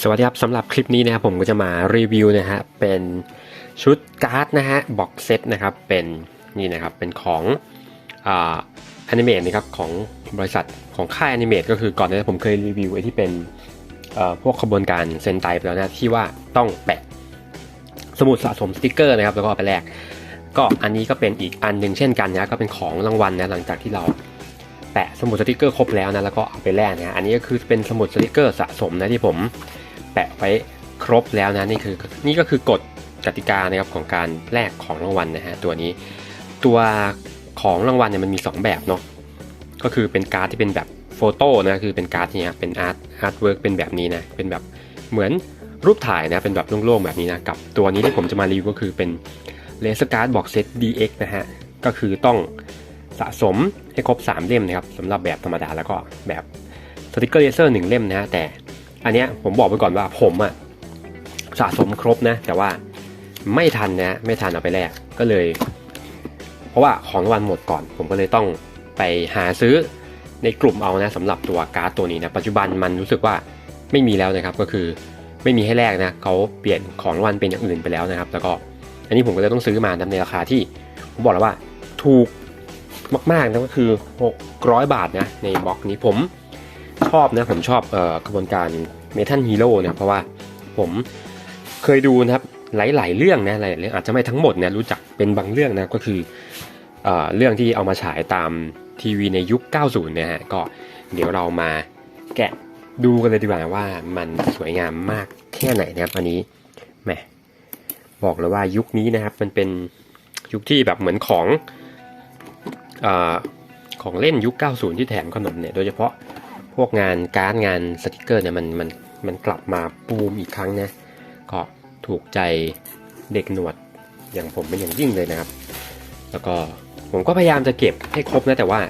สวัสดีครับสำหรับคลิปนี้นะครับผมก็จะมารีวิวนะฮะเป็นชุดการ์ดนะฮะบ็อกเซตนะครับเป็นนี่นะครับเป็นของอ่าแอนิเมตนะครับของบริษัทของค่ายแอนิเมตก็คือก่อนหน้านี้ผมเคยรีวิวไอ้ที่เป็นพวกขบวนการเซนไตไปแล้วนะที่ว่าต้องแปะสมุดสะสมสติกเกอร์นะครับแล้วก็เอาไปแลกก็อันนี้ก็เป็นอีกอันหนึ่งเช่นกันนะก็เป็นของรางวัลนะหลังจากที่เราแปะสมุดสติกเกอร์ครบแล้วนะแล้วก็เอาไปแลกนะอันนี้ก็คือเป็นสมุดสติกเกอร์สะสมนะที่ผม แปะไว้ครบแล้วนะนี่คือนี่ก็คือกฎกติกานะครับของการแลกของรางวัลนะฮะตัวนี้ ตัวของรางวัลเนี่ยมันมี 2 แบบเนาะก็คือเป็นการ์ดที่เป็นแบบโฟโต้นะคือเป็นการ์ดเนี่ยเป็นอาร์ตอาร์ตเวิร์กเป็นแบบนี้นะเป็นแบบเหมือนรูปถ่ายนะเป็นแบบโล่งๆแบบนี้นะกับตัวนี้ที่ผมจะมารีวิวก็คือเป็นเลสการ์ดบ็อกเซต DX นะฮะก็คือต้องสะสมให้ครบ 3 เล่มนะครับสำหรับแบบธรรมดาแล้วก็แบบสติกเกอร์เลเซอร์หนึ่งเล่มนะฮะแต่ อันเนี้ยผมบอกไปก่อนว่าผมอะสะสมครบนะ แต่ว่าไม่ทันนะไม่ทันเอาไปแลกก็เลย เพราะว่าของรางวันหมดก่อน ผมก็เลยต้องไปหาซื้อในกลุ่มเอานะสำหรับตัวการ์ดตัวนี้นะปัจจุบันมันรู้สึกว่าไม่มีแล้วนะครับก็คือไม่มีให้แลกนะเขาเปลี่ยนของรางวันเป็นอย่างอื่นไปแล้วนะครับ แล้วก็อันนี้ผมก็เลยต้องซื้อมาในราคาที่ผมบอกแล้วว่าถูกมากๆนะก็คือ 600 บาทนะในบล็อกนี้ผม ชอบนะผมชอบกระบวนการเมทัลฮีโร่นะเพราะว่าผมเคยดูนะครับหลาย ๆ เรื่องนะหลายๆเรื่องอาจจะไม่ทั้งหมดนะรู้จักเป็นบางเรื่องนะก็คือเอเรื่องที่เอามาฉายตามทีวีในยุค 90นะฮะก็เดี๋ยวเรามาแกะดูกันเลยดีกว่าว่ามันสวยงามมากแค่ไหนนะครับอันนี้แหมบอกเลยว่ายุคนี้นะครับมันเป็นยุคที่แบบเหมือนของอของเล่นยุค 90 ที่แถมขนมเนี่ยโดยเฉพาะ พวกงานการ์ดงานสติกเกอร์เนี่ยมันมันมันกลับมาบูมอีกครั้งนะก็ถูกใจเด็กหนวดอย่างผมเป็นอย่างยิ่งเลยนะครับ แล้วก็ผมก็พยายามจะเก็บให้ครบนะแต่ว่า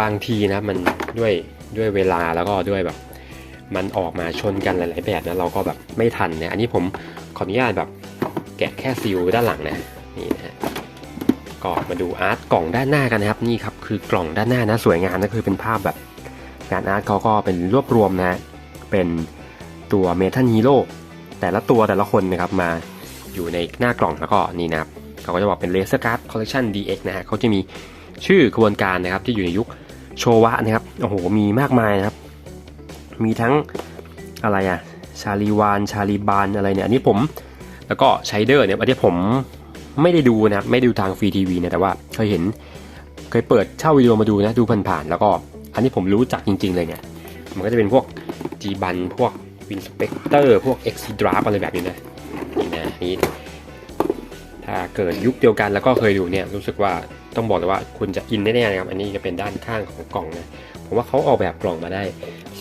บางทีนะมันด้วยด้วยเวลาแล้วก็ด้วยแบบ มันออกมาชนกันหลาย ๆ แบบนะเราก็แบบไม่ทันนะอันนี้ผมขออนุญาตแบบแกะแค่ซีลด้านหลังนะนี่นะฮะก็มาดูอาร์ตกล่องด้านหน้ากันนะครับนี่ครับคือกล่องด้านหน้านะสวยงามนะคือเป็นภาพแบบ งานอาร์ตเขาก็เป็นรวบรวมนะเป็นตัวเมทัลฮีโร่แต่ละตัวแต่ละคนนะครับมาอยู่ในหน้ากล่องแล้วก็นี่นะครับเขาก็จะบอกเป็นเลเซอร์การ์ดคอลเลคชัน DX นะฮะเขาจะมีชื่อกระบวนการนะครับที่อยู่ในยุคโชวะนะครับโอ้โหมีมากมายนะครับ มีทั้งอะไรอะชาลีวาน ชาลีบานอะไรเนี่ย อันนี้ผมแล้วก็ไชเดอร์เนี่ยอันนี้ผมไม่ได้ดูนะครับ ไม่ดูทางฟรีทีวีนะแต่ว่าเคยเห็นเคยเปิดเช่าวิดีโอมาดูนะ ดูผ่านๆแล้วก็ อันนี้ผมรู้จักจริง ๆ เลยเนี่ย มันก็จะเป็นพวกจีบันพวกวินสเปกเตอร์พวกเอ็กซิดราฟอะไรแบบนี้นะนี่นะนี่ถ้าเกิดยุคเดียวกันแล้วก็เคยดูเนี่ยรู้สึกว่าต้องบอกเลยว่าคุณจะอินแน่ๆนะครับ อันนี้จะเป็นด้านข้างของกล่องนะผมว่าเขาออกแบบกล่องมาได้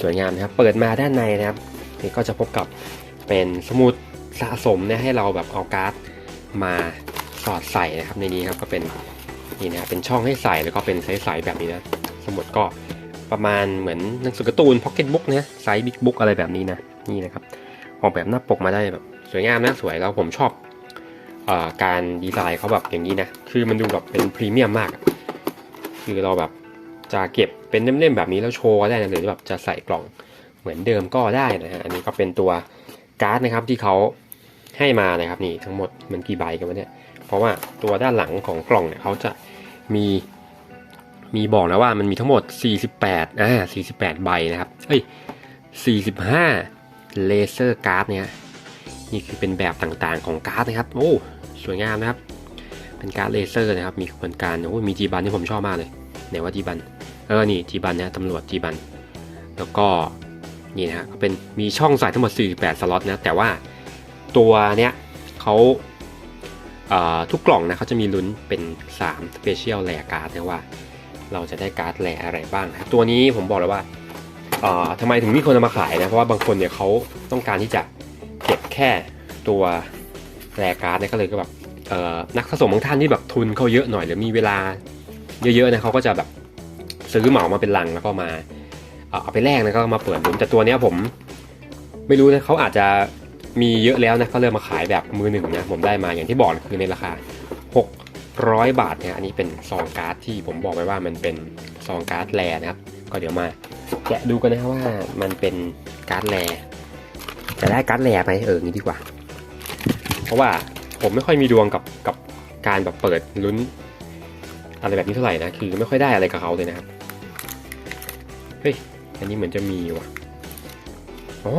สวยงามนะครับ เปิดมาด้านในนะครับนี่ก็จะพบกับเป็นสมุดสะสมเนี่ยให้เราแบบเอาการ์ดมาสอดใส่นะครับในนี้ครับก็เป็นนี่นะเป็นช่องให้ใส่แล้วก็เป็นไซส์ๆแบบนี้นะสมุดก็ ประมาณเหมือนหนังสือการ์ตูนพ็อกเก็ตบุ๊กนะไซส์บิ๊กบุ๊กอะไรแบบนี้นะนี่นะครับออกแบบหน้าปกมาได้แบบสวยงามนะสวยแล้วผมชอบอการดีไซน์เขาแบบอย่างนี้นะคือมันดูแบบเป็นพรีเมียมมาก คือเราแบบจะเก็บเป็นเล่มๆแบบนี้แล้วโชว์ก็ได้นะหรือแบบจะใส่กล่องเหมือนเดิมก็ได้นะฮะอันนี้ก็เป็นตัวการ์ดนะครับที่เขาให้มานะครับนี่ทั้งหมดมันกี่ใบกันวะเนี่ยเพราะว่าตัวด้านหลังของกล่องเนี่ยเขาจะมี มีบอกนะว่ามันมีทั้งหมด 48อ่า48 ใบนะครับเอ้ย45 เลเซอร์การ์ดเนี่ยนี่คือเป็นแบบต่างๆของการ์ดนะครับ โอ้ สวยงามนะครับ เป็นการ์ดเลเซอร์นะครับ มีกระบวนการโอ้มีจีบันที่ผมชอบมากเลยไหนว่าจีบันเออนี่จีบันนะตำรวจจีบัน แล้วก็นี่นะฮะก็เป็นมีช่องใส่ทั้งหมด 48 สล็อตนะ แต่ว่าตัวเนี้ยเขาทุกกล่องนะเขาจะมีลุ้นเป็น3 Special Rare Card นะว่า เราจะได้การ์ดแรอะไรบ้างนะตัวนี้ผมบอกเลยว่าทำไมถึงมีคนมาขายนะเพราะว่าบางคนเนี่ยเขาต้องการที่จะเก็บแค่ตัวแรการ์ดเนี่ยก็เลยก็แบบนักสะสมบางท่านที่แบบทุนเขาเยอะหน่อยหรือมีเวลาเยอะๆนะเขาก็จะแบบซื้อเหมามาเป็นลังแล้วก็มาเอาไปแลกนะก็มาเปิดลุ้นแต่ตัวเนี้ยผมไม่รู้นะเขาอาจจะมีเยอะแล้วนะเขาเริ่มมาขายแบบมือหนึ่งนะผมได้มาอย่างที่บอกคือในราคา 600บาทเนี่ยอันนี้เป็นซองการ์ดที่ผมบอกไว้ว่ามันเป็นซองการ์ดแรนะครับ ก็เดี๋ยวมาแกะดูกันนะครับว่ามันเป็นการ์ดแรจะได้การ์ดแรไหมเอองี้ดีกว่า เพราะว่าผมไม่ค่อยมีดวงกับกับการแบบเปิดลุ้น อะไรแบบนี้เท่าไหร่นะคือไม่ค่อยได้อะไรกับเขาเลยนะครับเฮ้ยอันนี้เหมือนจะมีว่ะอ๋อ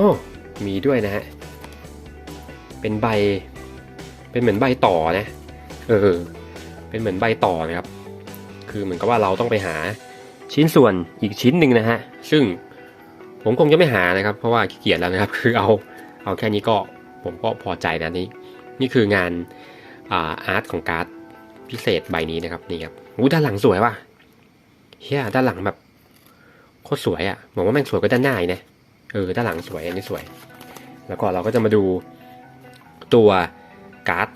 มีด้วยนะฮะเป็นใบ เป็นเหมือนใบต่อนะ เออ เป็นเหมือนใบต่อนะครับ คือเหมือนกับว่าเราต้องไปหาชิ้นส่วนอีกชิ้นหนึ่งนะฮะ ซึ่งผมคงจะไม่หานะครับ เพราะว่าขี้เกียจแล้วนะครับ คือเอาเอาแค่นี้ก็ผมก็พอใจนะนี่นี่คืองานอ่าอาร์ตของการ์ดพิเศษใบนี้นะครับนี่ครับอู้ด้านหลังสวยว่ะเฮียด้านหลังแบบโคตรสวยอะ่ะบอกว่าแม่งสวยก็ด้านหน้าอีกนะเออด้านหลังสวยอันนี้สวย แล้วก็เราก็จะมาดูตัวการ์ด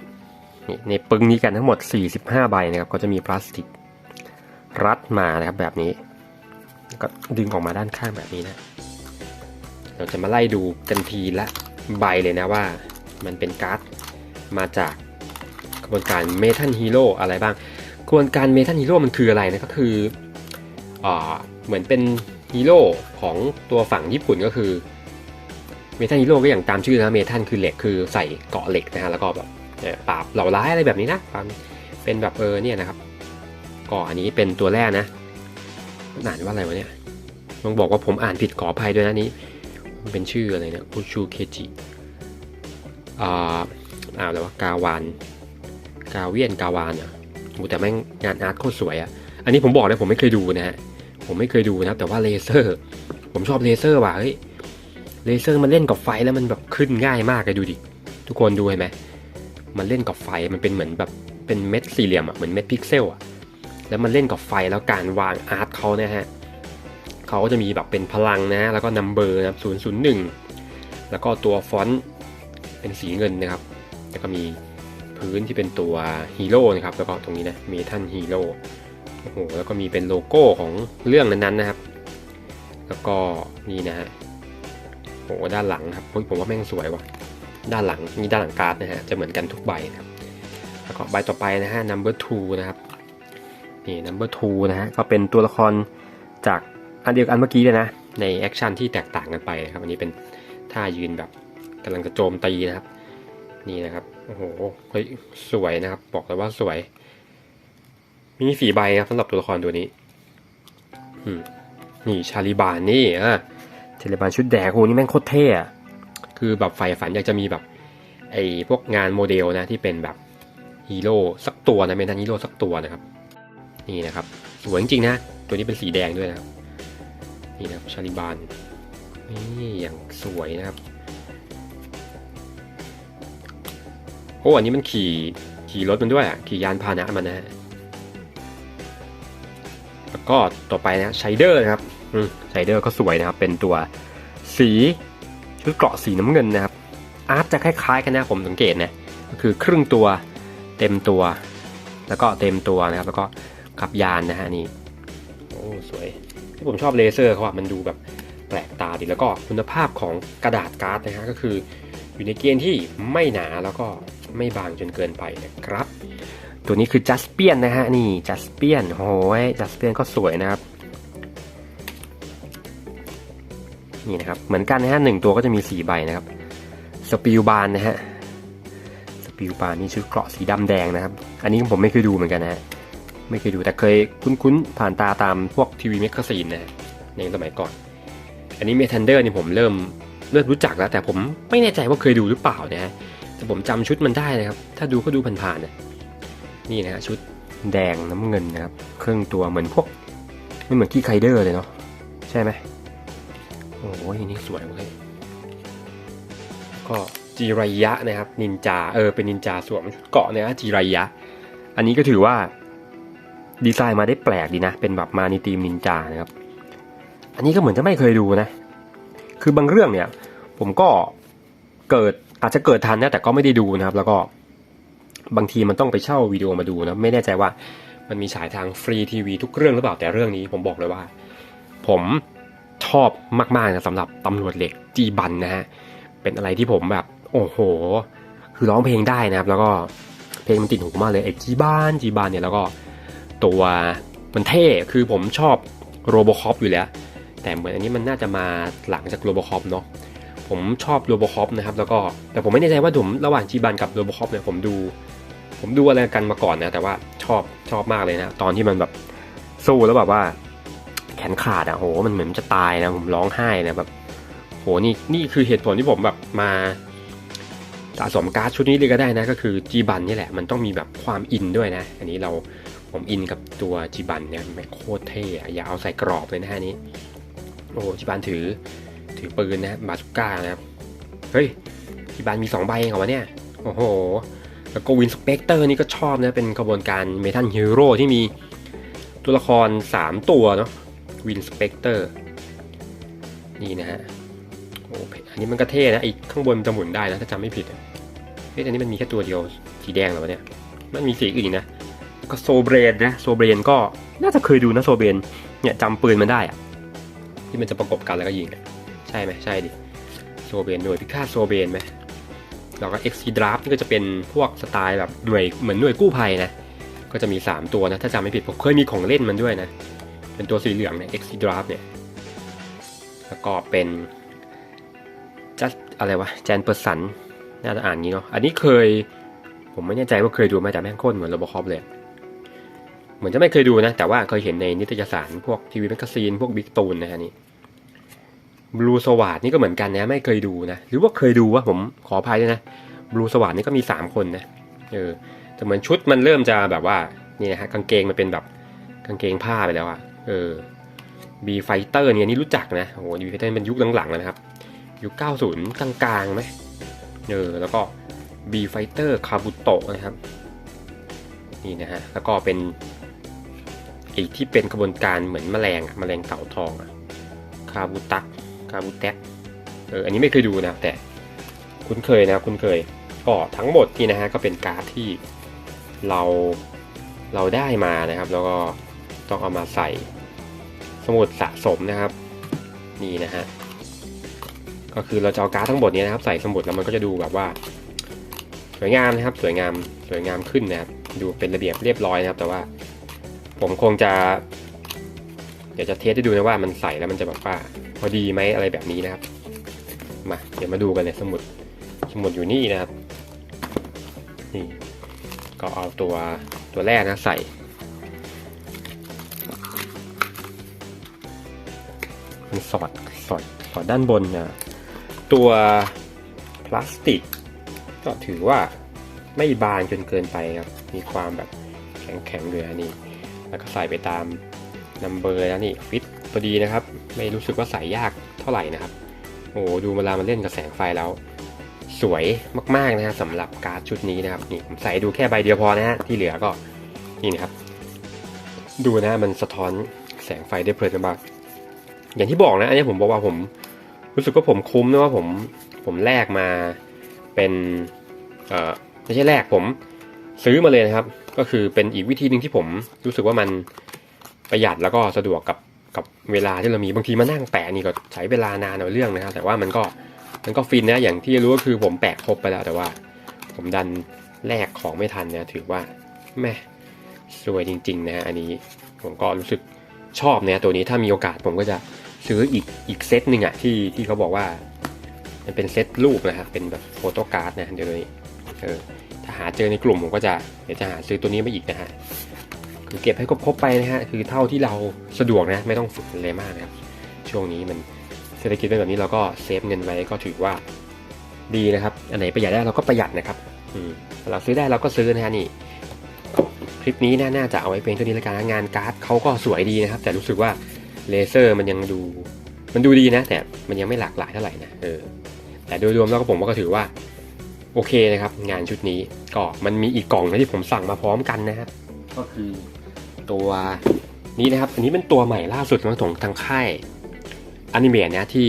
ในปึงนี้กันทั้งหมด 45 ใบนะครับก็จะมีพลาสติกรัดมานะครับแบบนี้ ก็ดึงออกมาด้านข้างแบบนี้นะ เราจะมาไล่ดูกันทีละใบเลยนะว่า มันเป็นการ์ดมาจากกระบวนการเมทัลฮีโร่อะไรบ้างกระบวนการเมทัลฮีโร่มันคืออะไรนะก็คืออเหมือนเป็นฮีโร่ของตัวฝั่งญี่ปุ่นก็คือเมทัลฮีโร่ก็อย่างตามชื่อนะเมทัลคือเหล็กคือใส่เกาะเหล็กนะฮะแล้วก็แบบ ปราบเหล่าร้ายอะไรแบบนี้นะความเป็นแบบเออเนี่ยนะครับก็อันนี้เป็นตัวแรกนะอ่านว่าอะไรวะเนี่ยต้องบอกว่าผมอ่านผิดขออภัยด้วยนะนี้มันเป็นชื่ออะไรเนะอุชูเคจิอ่าอ่าแล้วว่ากาวาน กาเวียนกาวานอะโอ้แต่แม่งงานอาร์ตโคตรสวยอะอันนี้ผมบอกเลยผมไม่เคยดูนะฮะผมไม่เคยดูนะแต่ว่าเลเซอร์ ผมชอบเลเซอร์ว่ะเฮ้ยเลเซอร์มันเล่นกับไฟแล้วมันแบบขึ้นง่ายมากเลยดูดิทุกคนดูเห็นไหม มันเล่นกับไฟมันเป็นเหมือนแบบเป็นเม็ดสี่เหลี่ยมอะเหมือนเม็ดพิกเซลอะแล้วมันเล่นกับไฟแล้วการวางอาร์ตเขาเนี่ยฮะเขาก็จะมีแบบเป็นพลังนะแล้วก็นัมเบอร์นะครับศูนย์ศูนย์หนึ่งแล้วก็ตัวฟอนต์เป็นสีเงินนะครับ แล้วก็มีพื้นที่เป็นตัวฮีโร่นะครับแล้วก็ตรงนี้นะเมทัลฮีโร่โอ้โหแล้วก็มีเป็นโลโก้ของเรื่องนั้นๆนะครับ แล้วก็นี่นะฮะโอ้โหด้านหลังครับผมว่าแม่งสวยว่ะ ด้านหลังนี่ด้านหลังการ์ดนะฮะจะเหมือนกันทุกใบนะครับแล้วก็ใบต่อไปนะฮะ number two นะครับนี่ number two นะฮะก็เป็นตัวละครจากอันเดียวกันเมื่อกี้เลยนะในแอคชั่นที่แตกต่างกันไปนะครับอันนี้เป็นท่ายืนแบบกำลังจะโจมตีนะครับ นี่นะครับโอ้โหเฮ้ยสวยนะครับ บอกเลยว่าสวย มีสี่ใบครับสำหรับตัวละครตัวนี้นี่ชาลิบานนี่อะชาลิบานชุดแดงโหนี่แม่งโคตรเท่อะ คือแบบใฝ่ฝันอยากจะมีแบบไอ้พวกงานโมเดลนะที่เป็นแบบฮีโร่สักตัวนะเป็นทันฮีโร่สักตัวนะครับ นี่นะครับสวยจริงๆนะ ตัวนี้เป็นสีแดงด้วยนะครับ นี่นะครับชาลิบานนี่อย่างสวยนะครับโอ้อันนี้มันขี่ขี่รถมันด้วยอะขี่ยานพาหนะมันนะฮะแล้วก็ต่อไปนะไชเดอร์นะครับอืมไชเดอร์ก็สวยนะครับเป็นตัวสี ชุดเกราะสีน้ำเงินนะครับอาร์ตจะคล้ายๆกันนะผมสังเกตนะก็คือครึ่งตัวเต็มตัว แล้วก็เต็มตัวนะครับ แล้วก็ขับยานนะฮะนี่โอ้สวยที่ผมชอบเลเซอร์เขาอะมันดูแบบแปลกตาดีแล้วก็คุณภาพของกระดาษการ์ดนะฮะก็คืออยู่ในเกณฑ์ที่ไม่หนาแล้วก็ไม่บางจนเกินไปนะครับ ตัวนี้คือจัสเปียนนะฮะนี่จัสเปียนโอ้ยจัสเปียนก็สวยนะครับ นี่นะครับ เหมือนกันนะฮะหนึ่งตัวก็จะมีสี่ใบนะครับ สปิลบานนะฮะ สปิลบานนี่ชุดเกราะสีดำแดงนะครับ อันนี้ผมไม่เคยดูเหมือนกันนะฮะ ไม่เคยดูแต่เคยคุ้นๆ ผ่านตาตามพวกทีวีเมกาซีนนะฮะในสมัยก่อน อันนี้เมทันเดอร์นี่ผมเริ่มเริ่มรู้จักแล้ว แต่ผมไม่แน่ใจว่าเคยดูหรือเปล่านะฮะ แต่ผมจำชุดมันได้นะครับ ถ้าดูก็ดูผ่านๆนะนี่นะฮะชุดแดงน้ำเงินนะครับ เครื่องตัวเหมือนพวกไม่เหมือนกี้ไคเดอร์เลยเนาะใช่ไหม โอ้ยนี่สวยเลยก็จีไรยะนะครับ นินจา เออ เป็นนินจาสวมเกาะเนี่ยจีไรยะ อันนี้ก็ถือว่า ดีไซน์มาได้แปลกดีนะ เป็นแบบมาในทีมนินจานะครับ อันนี้ก็เหมือนจะไม่เคยดูนะ คือบางเรื่องเนี่ย ผมก็เกิดอาจจะเกิดทันนะแต่ก็ไม่ได้ดูนะครับ แล้วก็บางทีมันต้องไปเช่าวิดีโอมาดูนะ ไม่แน่ใจว่ามันมีฉายทางฟรีทีวีทุกเรื่องหรือเปล่าแต่เรื่องนี้ผมบอกเลยว่า ผม ชอบมากๆนะสำหรับตำรวจเหล็กจีบันนะฮะเป็นอะไรที่ผมแบบ โอ้โห คือร้องเพลงได้นะครับ แล้วก็เพลงมันติดหูมากเลยไอ้จีบานจีบานเนี่ยแล้วก็ตัวมันเท่คือผมชอบโรบอคอปอยู่แล้ว แต่เหมือนอันนี้มันน่าจะมาหลังจากโรบอคอปเนาะผมชอบโรบคอปนะครับ แล้วก็แต่ผมไม่แน่ใจว่าผมระหว่างจีบันกับโรบคอปเนี่ยผมดู ผมดูอะไรกันมาก่อนนะ แต่ว่าชอบชอบมากเลยนะ ตอนที่มันแบบสู้แล้วแบบว่า ขนขาดอะโห มันเหมือนจะตายนะผมร้องไห้นะแบบโหนี่นี่คือเหตุผลที่ผมแบบมาสะสมการ์ดชุดนี้เลยก็ได้นะ ก็คือจีบันนี่แหละ มันต้องมีแบบความอินด้วยนะ อันนี้เราผมอินกับตัวจีบันเนี่ยแม่โคตรเท่อะอย่าเอาใส่กรอบเลยนะฮะนี้ โอ้จีบันถือถือปืนนะบาสุก้านะครับเฮ้ยจีบันมีสองใบเองเหรอวะเนี่ยโอ้โหแล้วก็วินสเปกเตอร์นี่ก็ชอบนะเป็นกระบวนการเมทัลฮีโร่ที่มีตัวละคร 3 ตัวเนาะ วินสเปกเตอร์นี่นะฮะโอ้อันนี้มันก็เท่นะไอ้ข้างบนจะหมุนได้นะถ้าจำไม่ผิดเฮ้ยอันนี้มันมีแค่ตัวเดียวสีแดงเหรอวะเนี่ยมันมีสีอื่นอีกนะก็โซเบรนนะโซเบรนก็น่าจะเคยดูนะโซเบรนเนี่ยจำปืนมันได้อะที่มันจะประกบกันแล้วก็ยิงใช่ไหมใช่ดิโซเบรนหน่วยพิฆาตโซเบรนไหมแล้วก็ x d r a f t นี่ก็จะเป็นพวกสไตล์แบบหน่วยเหมือนหน่วยกู้ภัยนะก็จะมี 3 ตัวนะถ้าจำไม่ผิดผมเคยมีของเล่นมันด้วยนะ เป็นตัวสีเหลืองเนี่ย x d r a f t เนี่ย แล้วก็เป็นจัสอะไรวะแจนเปอร์สันน่าจะอ่านงี้เนาะ อันนี้เคย ผมไม่แน่ใจว่าเคยดูไหมแต่แม่งโคตรเหมือนโรบอคอปเลย เหมือนจะไม่เคยดูนะ แต่ว่าเคยเห็นในนิตยสารพวกทีวีแมกกาซีน พวกบิ๊กตูนนะฮะนี่บลูสวาดนี่ก็เหมือนกันนะ ไม่เคยดูนะ หรือว่าเคยดูวะผมขออภัยด้วยนะบลูสวาดนี่ก็มี 3 คนนะเออแต่เหมือนชุดมันเริ่มจะแบบว่านี่นะฮะกางเกงมันเป็นแบบกางเกงผ้าไปแล้วอะ เออบีไฟเตอร์เนี่ยนี่รู้จักนะโอ้โหบีไฟเตอร์เป็นยุคหลังๆแล้วนะครับ ยุค 90 กลางๆไหมเออแล้วก็บีไฟเตอร์คาบุโตะนะครับนี่นะฮะแล้วก็เป็นอีกที่เป็นกระบวนการเหมือนแมลงอะแมลงเต่าทองอะคาบุตักคาบูแทกเอออันนี้ไม่เคยดูนะแต่คุ้นเคยนะคุ้นเคยก็ทั้งหมดนี่นะฮะก็เป็นการ์ดที่เราเราได้มานะครับ แล้วก็ ต้องเอามาใส่สมุดสะสมนะครับนี่นะฮะก็คือเราจะเอาการ์ดทั้งหมดนี้นะครับ ใส่สมุดแล้วมันก็จะดูแบบว่า สวยงามนะครับ สวยงามสวยงามขึ้นนะครับ ดูเป็นระเบียบเรียบร้อยนะครับ แต่ว่าผมคงจะเดี๋ยวจะเทสให้ดูนะว่ามันใส่แล้วมันจะแบบว่าพอดีไหมอะไรแบบนี้นะครับมาเดี๋ยวมาดูกันเลยสมุดสมุดอยู่นี่นะครับนี่ก็เอาตัวตัวแรกนะใส่ มันสอดสอดสอดด้านบนนะตัวพลาสติก ก็ถือว่าไม่บางจนเกินไปครับ มีความแบบแข็งแข็งๆเลยอันนี้ แล้วก็ใส่ไปตามนัมเบอร์นะนี่ฟิตพอดีนะครับ ไม่รู้สึกว่าใส่ยากเท่าไหร่นะครับ โอ้ดูเวลามันเล่นกับแสงไฟแล้ว สวยมากๆนะครับสำหรับการ์ดชุดนี้นะครับนี่ผมใส่ดูแค่ใบเดียวพอนะฮะที่เหลือก็นี่นะครับ ดูนะมันสะท้อนแสงไฟได้เพลินมาก อย่างที่บอกนะ อันนี้ผมบอกว่าผมรู้สึกว่าผมคุ้มนะว่าผมผมแลกมาเป็นเอ่อไม่ใช่แลกผมซื้อมาเลยนะครับ ก็คือเป็นอีกวิธีหนึ่งที่ผมรู้สึกว่ามันประหยัดแล้วก็สะดวกกับกับเวลาที่เรามีบางทีมานั่งแปะนี่ก็ใช้เวลานานเอาเรื่องนะครับแต่ว่ามันก็มันก็ฟินนะอย่างที่รู้ก็คือผมแปะครบไปแล้วแต่ว่า ผมดันแลกของไม่ทันเนี่ยถือว่าแม่สวยจริง ๆ นะฮะอันนี้ผมก็รู้สึกชอบเนี่ยตัวนี้ถ้ามีโอกาสผมก็จะ ซื้ออีกอีกเซตหนึ่งอะที่ที่เขาบอกว่า มันเป็นเซตรูปนะครับ เป็นแบบโฟโต้การ์ดนะเดี๋ยวนี้เออถ้าหาเจอในกลุ่มผมก็จะเดี๋ยวจะหาซื้อตัวนี้มาอีกนะฮะคือเก็บให้ครบๆไปนะฮะคือเท่าที่เราสะดวกนะไม่ต้องฝึกอะไรมากนะครับ ช่วงนี้มันเศรษฐกิจเป็นแบบนี้เราก็เซฟเงินไว้ก็ถือว่าดีนะครับ อันไหนประหยัดได้เราก็ประหยัดนะครับอืมเราซื้อได้เราก็ซื้อนะฮะนี่คลิปนี้น่าน่าจะเอาไว้เป็นเท่านี้ล้วกันงานการ์ดเขาก็สวยดีนะครับ แต่รู้สึกว่า เลเซอร์มันยังดู มันดูดีนะ แต่มันยังไม่หลากหลายเท่าไหร่นะเออแต่โดยรวมแล้วก็ผมก็ถือว่า โอเคนะครับ งานชุดนี้ก็มันมีอีกกล่องนะที่ผมสั่งมาพร้อมกันนะครับก็คือตัวนี้นะครับ อันนี้เป็นตัวใหม่ล่าสุดของของทางค่ายอนิเมะนะที่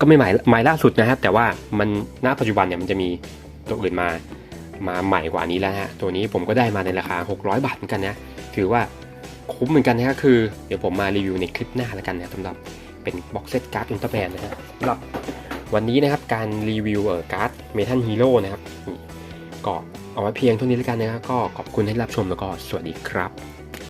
ก็ไม่ใหม่ใหม่ล่าสุดนะครับ แต่ว่ามันณปัจจุบันเนี่ยมันจะมีตัวอื่นมามาใหม่กว่านี้แล้วฮะตัวนี้ผมก็ได้มาในราคา 600 บาทเหมือนกันนะถือว่า คุ้มเหมือนกันนะฮะคือ เดี๋ยวผมมารีวิวในคลิปหน้าแล้วกันนะสำหรับเป็นบ็อกเซตการ์ดอุลตร้าแมนนะฮะสำหรับวันนี้นะครับการรีวิวเอ่อการ์ดเมทัลฮีโร่นะครับนี่ก็เอาไว้เพียงเท่านี้แล้วกันนะครับก็ขอบคุณที่รับชมแล้วก็สวัสดีครับ